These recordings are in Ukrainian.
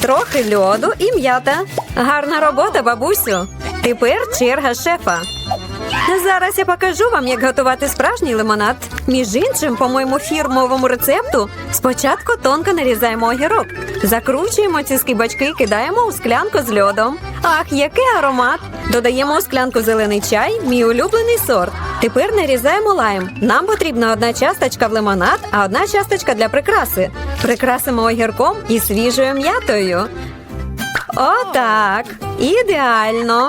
Трохи льоду і м'ята. Гарна робота, бабусю. Тепер черга шефа. Зараз я покажу вам, як готувати справжній лимонад. Між іншим, по моєму фірмовому рецепту, спочатку тонко нарізаємо огірок, закручуємо ці скибачки і кидаємо у склянку з льодом. Ах, який аромат! Додаємо склянку зелений чай, мій улюблений сорт. Тепер нарізаємо лайм. Нам потрібна одна часточка в лимонад, а одна часточка для прикраси. Прикрасимо огірком і свіжою м'ятою. Отак. Ідеально.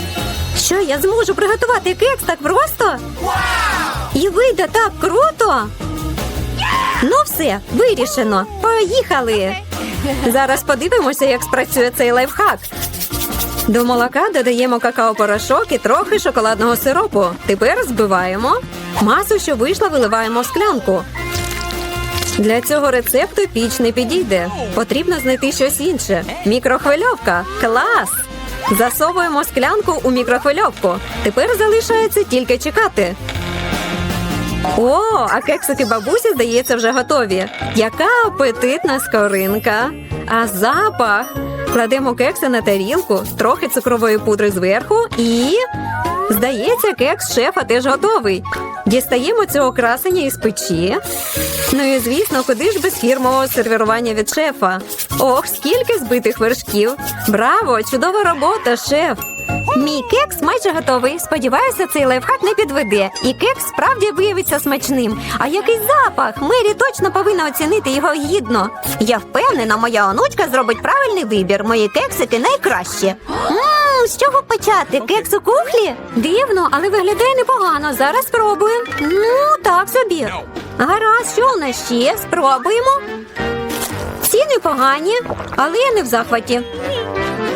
Що я зможу приготувати кекс так просто? І вийде так круто. Ну, все, вирішено. Поїхали. Зараз подивимося, як спрацює цей лайфхак. До молока додаємо какао-порошок і трохи шоколадного сиропу. Тепер збиваємо. Масу, що вийшла, виливаємо в склянку. Для цього рецепту піч не підійде. Потрібно знайти щось інше. Мікрохвильовка. Клас! Засовуємо склянку у мікрохвильовку. Тепер залишається тільки чекати. О, а кексики бабусі, здається, вже готові. Яка апетитна скоринка. А запах. Кладемо кекси на тарілку, трохи цукрової пудри зверху і. Здається, кекс шефа теж готовий. Дістаємо цього красення із печі. Ну і звісно, куди ж без фірмового сервірування від шефа? Ох, скільки збитих вершків! Браво! Чудова робота, шеф! Мій кекс майже готовий. Сподіваюся, цей лайфхак не підведе. І кекс справді виявиться смачним. А який запах! Мері точно повинна оцінити його гідно. Я впевнена, моя онучка зробить правильний вибір. Мої кексики найкращі. Ммм, з чого почати? Кекс у кухлі? Дивно, але виглядає непогано. Зараз спробуємо. Ну, так собі. Гаразд, що у нас ще? Спробуємо. Всі непогані, але я не в захваті.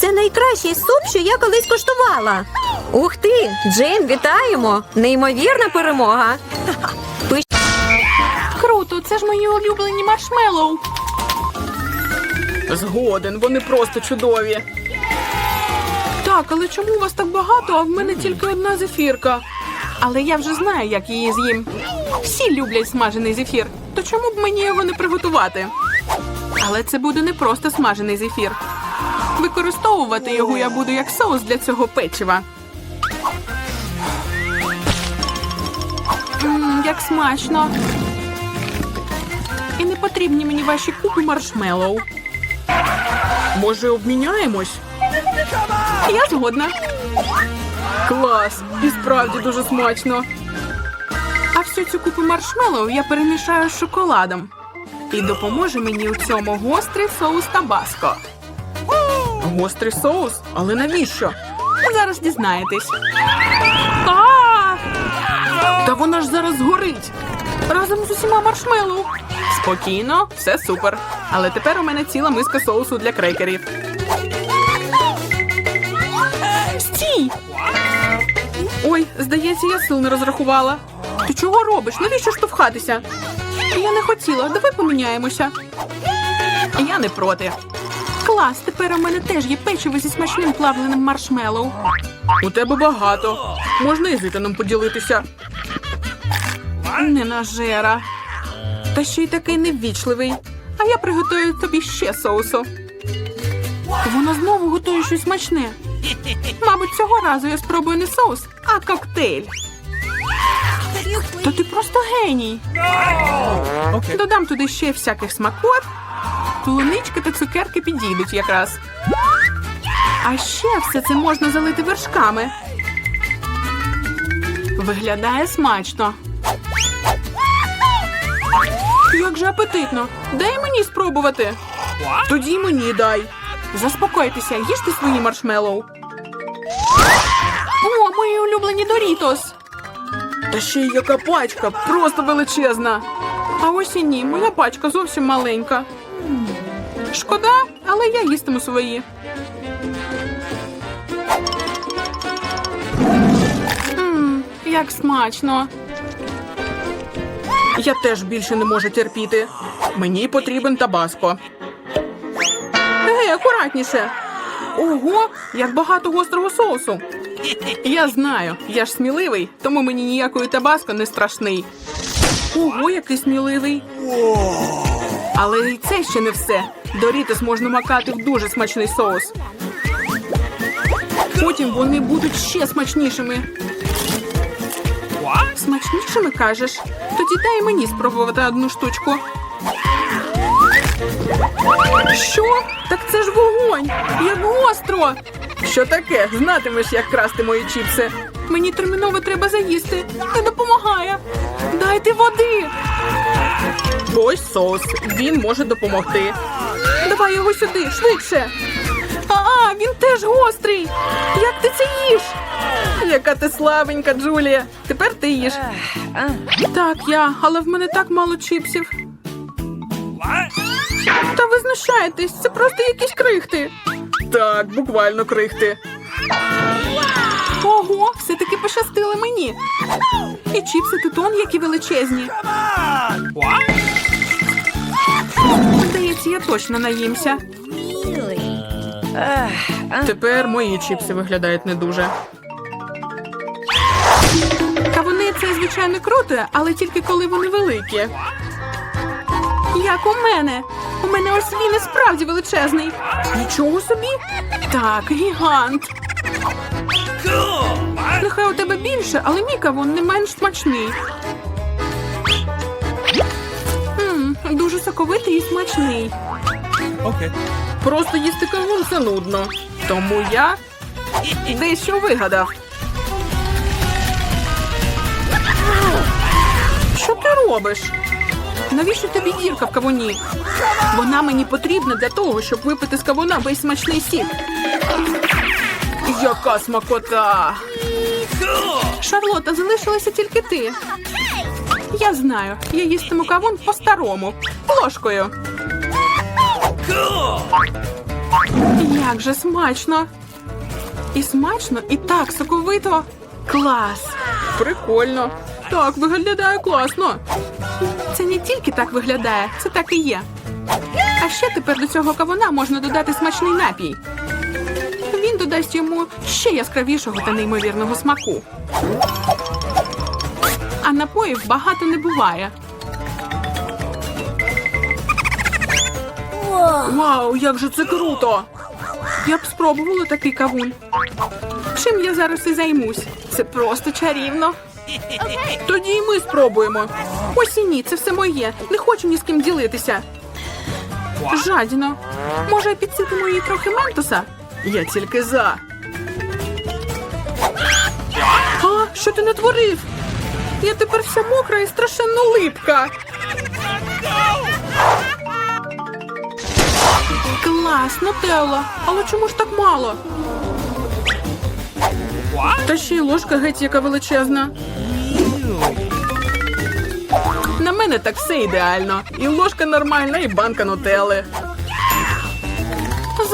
Це найкращий суп, що я колись коштувала. Ух ти, Джейн, вітаємо! Неймовірна перемога. Круто, це ж мої улюблені маршмеллоу. Згоден, вони просто чудові. Так, але чому у вас так багато, а в мене тільки одна зефірка? Але я вже знаю, як її з'їм. Всі люблять смажений зефір, то чому б мені його не приготувати? Але це буде не просто смажений зефір. Використовувати його я буду як соус для цього печива. Мм, як смачно. І не потрібні мені ваші купи маршмеллоу. Може, обміняємось? Я згодна. Клас! І справді дуже смачно. А всю цю купу маршмеллоу я перемішаю з шоколадом. І допоможе мені у цьому гострий соус табаско. Гострий соус? Але навіщо? Зараз дізнаєтесь. А! Та вона ж зараз згорить. Разом з усіма маршмеллоу. Спокійно, все супер. Але тепер у мене ціла миска соусу для крекерів. Стій! Ой, здається, я сил не розрахувала. Ти чого робиш? Навіщо штовхатися? Я не хотіла, давай поміняємося. Я не проти. Клас, тепер у мене теж є печиво зі смачним плавленим маршмеллоу. У тебе багато. Можна і з Ітаном поділитися. Не нажера. Та ще й такий неввічливий. А я приготую тобі ще соусу. Вона знову готує щось смачне. Мабуть, цього разу я спробую не соус, а коктейль. Та ти просто геній. Додам туди ще всяких смакот. Полунички та цукерки підійдуть якраз. А ще все це можна залити вершками. Виглядає смачно. Як же апетитно. Дай мені спробувати. Тоді мені дай. Заспокойтеся, їжте свої маршмеллоу. О, мої улюблені Дорітос. Та ще й яка пачка, просто величезна. А ось і ні, моя пачка зовсім маленька. Шкода, але я їстиму свої. Мм, як смачно. Я теж більше не можу терпіти. Мені потрібен табаско. Ей, акуратніше. Ого, як багато гострого соусу. Я знаю, я ж сміливий, тому мені ніякої табаско не страшний. Ого, який сміливий. Але і це ще не все. Дорітос можна макати в дуже смачний соус. Потім вони будуть ще смачнішими. Смачнішими кажеш? Тоді дай мені спробувати одну штучку. Що? Так це ж вогонь! Як гостро! Що таке? Знатимеш, як красти мої чіпси. Мені терміново треба заїсти. Не допомагає. Дайте води. Ось соус. Він може допомогти. Давай його сюди, швидше. А, він теж гострий. Як ти це їш? Яка ти слабенька, Джулія. Тепер ти їш. Так, я, але в мене так мало чіпсів. Та ви знущаєтесь, це просто якісь крихти. Так, буквально крихти. Ого, все-таки пощастило мені. І чіпси тутон, які величезні. Здається, я точно наїмся. Тепер мої чіпси виглядають не дуже. Та вони це звичайно круто, але тільки коли вони великі. Як у мене. У мене ось він і справді величезний. Нічого собі. Так, гігант. Нехай у тебе більше, але мій кавун не менш смачний. М, дуже соковитий і смачний. Okay. Просто їсти кавун це нудно. Тому я дещо вигадав. Що ти робиш? Навіщо тобі дірка в кавуні? Вона мені потрібна для того, щоб випити з кавуна весь смачний сік. Яка смакота! Шарлота, залишилася тільки ти. Я знаю, я їстиму кавун по-старому, ложкою. Як же смачно! І смачно, і так соковито. Клас! Прикольно. Так, виглядає класно. Це не тільки так виглядає, це так і є. А ще тепер до цього кавуна можна додати смачний напій. Додасть йому ще яскравішого та неймовірного смаку. А напоїв багато не буває. Вау, як же це круто! Я б спробувала такий кавун. Чим я зараз і займусь? Це просто чарівно. Тоді і ми спробуємо. Ось і ні, це все моє. Не хочу ні з ким ділитися. Жадіно. Може, підсипемо їй трохи ментоса? Я тільки за. А, що ти натворив? Я тепер вся мокра і страшенно липка. Клас, Нутелла. Але чому ж так мало? Та ще й ложка геть яка величезна. На мене так все ідеально. І ложка нормальна, і банка нутели.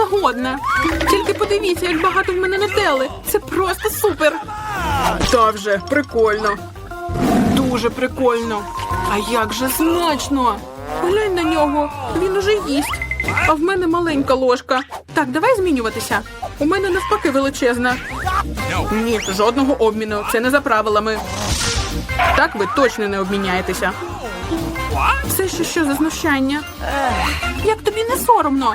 Згодна. Тільки подивіться, як багато в мене нутели. Це просто супер. Та вже прикольно. Дуже прикольно. А як же смачно! Глянь на нього, він уже їсть. А в мене маленька ложка. Так, давай змінюватися. У мене навпаки величезна. Ні, жодного обміну. Це не за правилами. Так ви точно не обміняєтеся. Це ще що за знущання? Як тобі не соромно?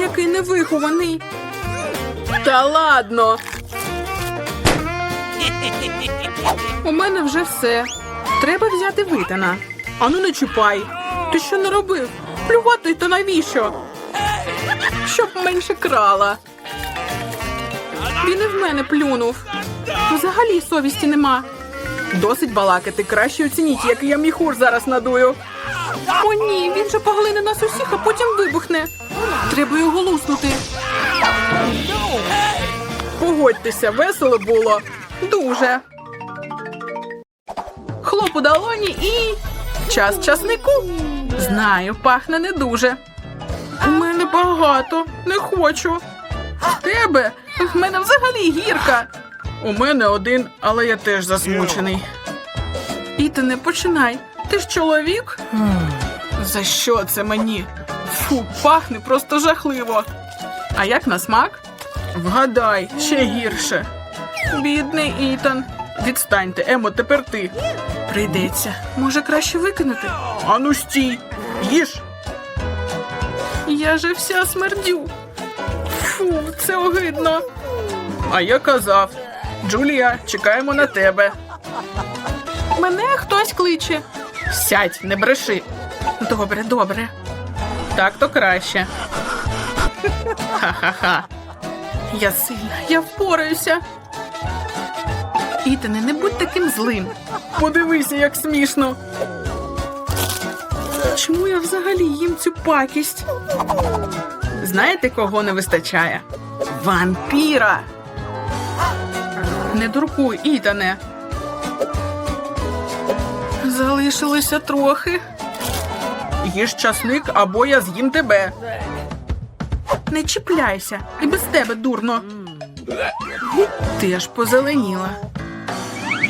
Який невихований. Та ладно. У мене вже все. Треба взяти витана. Ану не чіпай. Ти що не робив? Плювати то навіщо? Щоб менше крала. Він і в мене плюнув. Взагалі совісті нема. Досить балакати. Краще оцініть, який я міхур зараз надую. О, ні, він же поглине нас усіх, а потім вибухне. Треба його луснути. Погодьтеся, весело було. Дуже. Хлоп у долоні і. Час часнику. Знаю, пахне не дуже. У мене багато. Не хочу. В тебе? В мене взагалі гірка. У мене один, але я теж засмучений. І ти не починай. Ти ж чоловік? За що це мені? Фу, пахне просто жахливо. А як на смак? Вгадай, ще гірше. Бідний Ітан. Відстаньте, Емо, тепер ти. Прийдеться. Може, краще викинути? Ану стій. Їж. Я же вся смердю. Фу, це огидно. А я казав. Джулія, чекаємо на тебе. Мене хтось кличе. Сядь, не бреши. Добре, добре. Так то краще. Ха-ха-ха. Я сильна, я впораюся. Ітане, не будь таким злим. Подивися, як смішно. Чому я взагалі їм цю пакість? Знаєте, кого не вистачає? Вампіра. Не дуркуй, Ітане. Залишилося трохи. Їж часник, або я з'їм тебе. Не чіпляйся, і без тебе дурно. Ти аж позеленіла.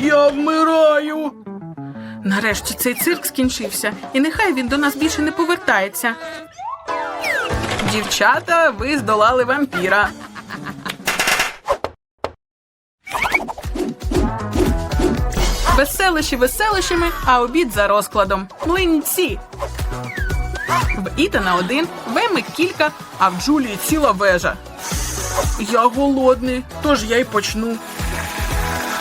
Я вмираю. Нарешті цей цирк скінчився, і нехай він до нас більше не повертається. Дівчата, ви здолали вампіра. Веселищі веселищами, а обід за розкладом. Млинці. В Ітана один, в Еми кілька, а в Джулії ціла вежа. Я голодний, тож я й почну.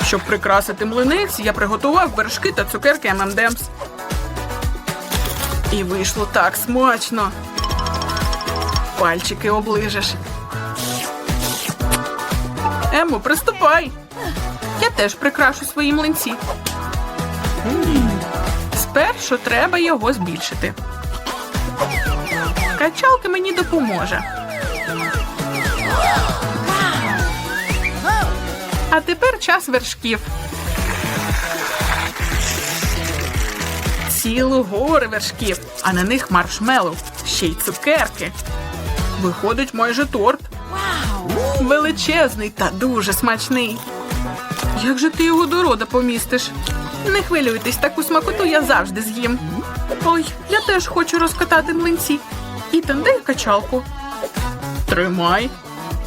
Щоб прикрасити млинець, я приготував вершки та цукерки ММДемс. І вийшло так смачно. Пальчики оближеш. Емо, приступай. Я теж прикрашу свої млинці. Спершу треба його збільшити. Качалка мені допоможе. А тепер час вершків. Цілу гори вершків, а на них маршмеллоу, ще й цукерки. Виходить майже торт. Величезний та дуже смачний. Як же ти його до рода помістиш? Не хвилюйтесь, таку смакоту я завжди з'їм. Ой, я теж хочу розкатати млинці. Ітан, дай качалку. Тримай.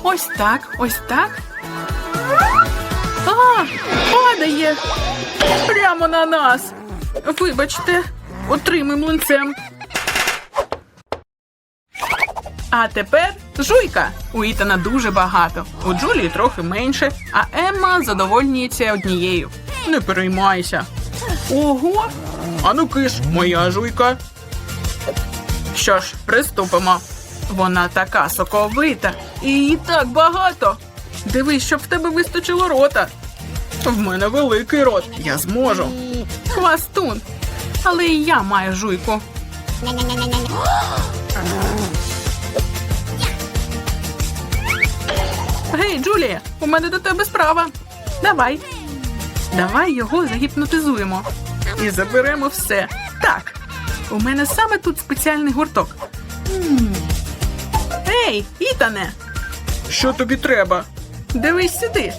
Ось так, ось так. А, падає. Прямо на нас. Вибачте, отримай млинцем. А тепер жуйка. У Ітана дуже багато. У Джулії трохи менше, а Емма задовольнюється однією. Не переймайся. Ого! Ану киш, моя жуйка. Що ж, приступимо. Вона така соковита і її так багато. Дивись, щоб в тебе вистачило рота. В мене великий рот. Я зможу. Хвастун. Але і я маю жуйку. Гей, Джулія, у мене до тебе справа. Давай. Давай його загіпнотизуємо. І заберемо все. Так. У мене саме тут спеціальний гурток. Ей, Ітане! Що тобі треба? Дивись сюди.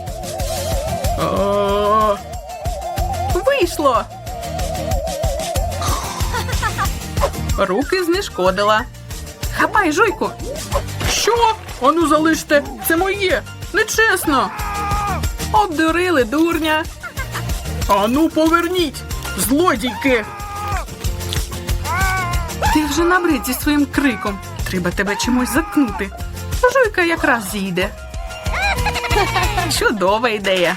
Вийшло. Руки знешкодила. Хапай, жуйку. Що? Ану залиште, це моє. Нечесно. Обдурили дурня. Ану, поверніть, злодійки. Ти вже набрид зі своїм криком. Треба тебе чимось заткнути. Жуйка якраз зійде. Чудова ідея.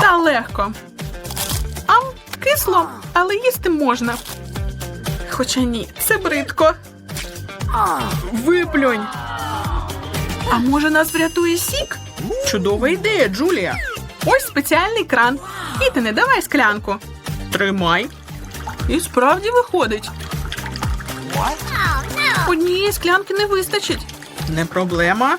Та легко. Ам, кисло, але їсти можна. Хоча ні, це бридко. Виплюнь. А може нас врятує сік? Чудова ідея, Джулія. Ось спеціальний кран. Ітане, давай склянку. Тримай. І справді виходить. Однієї склянки не вистачить. Не проблема.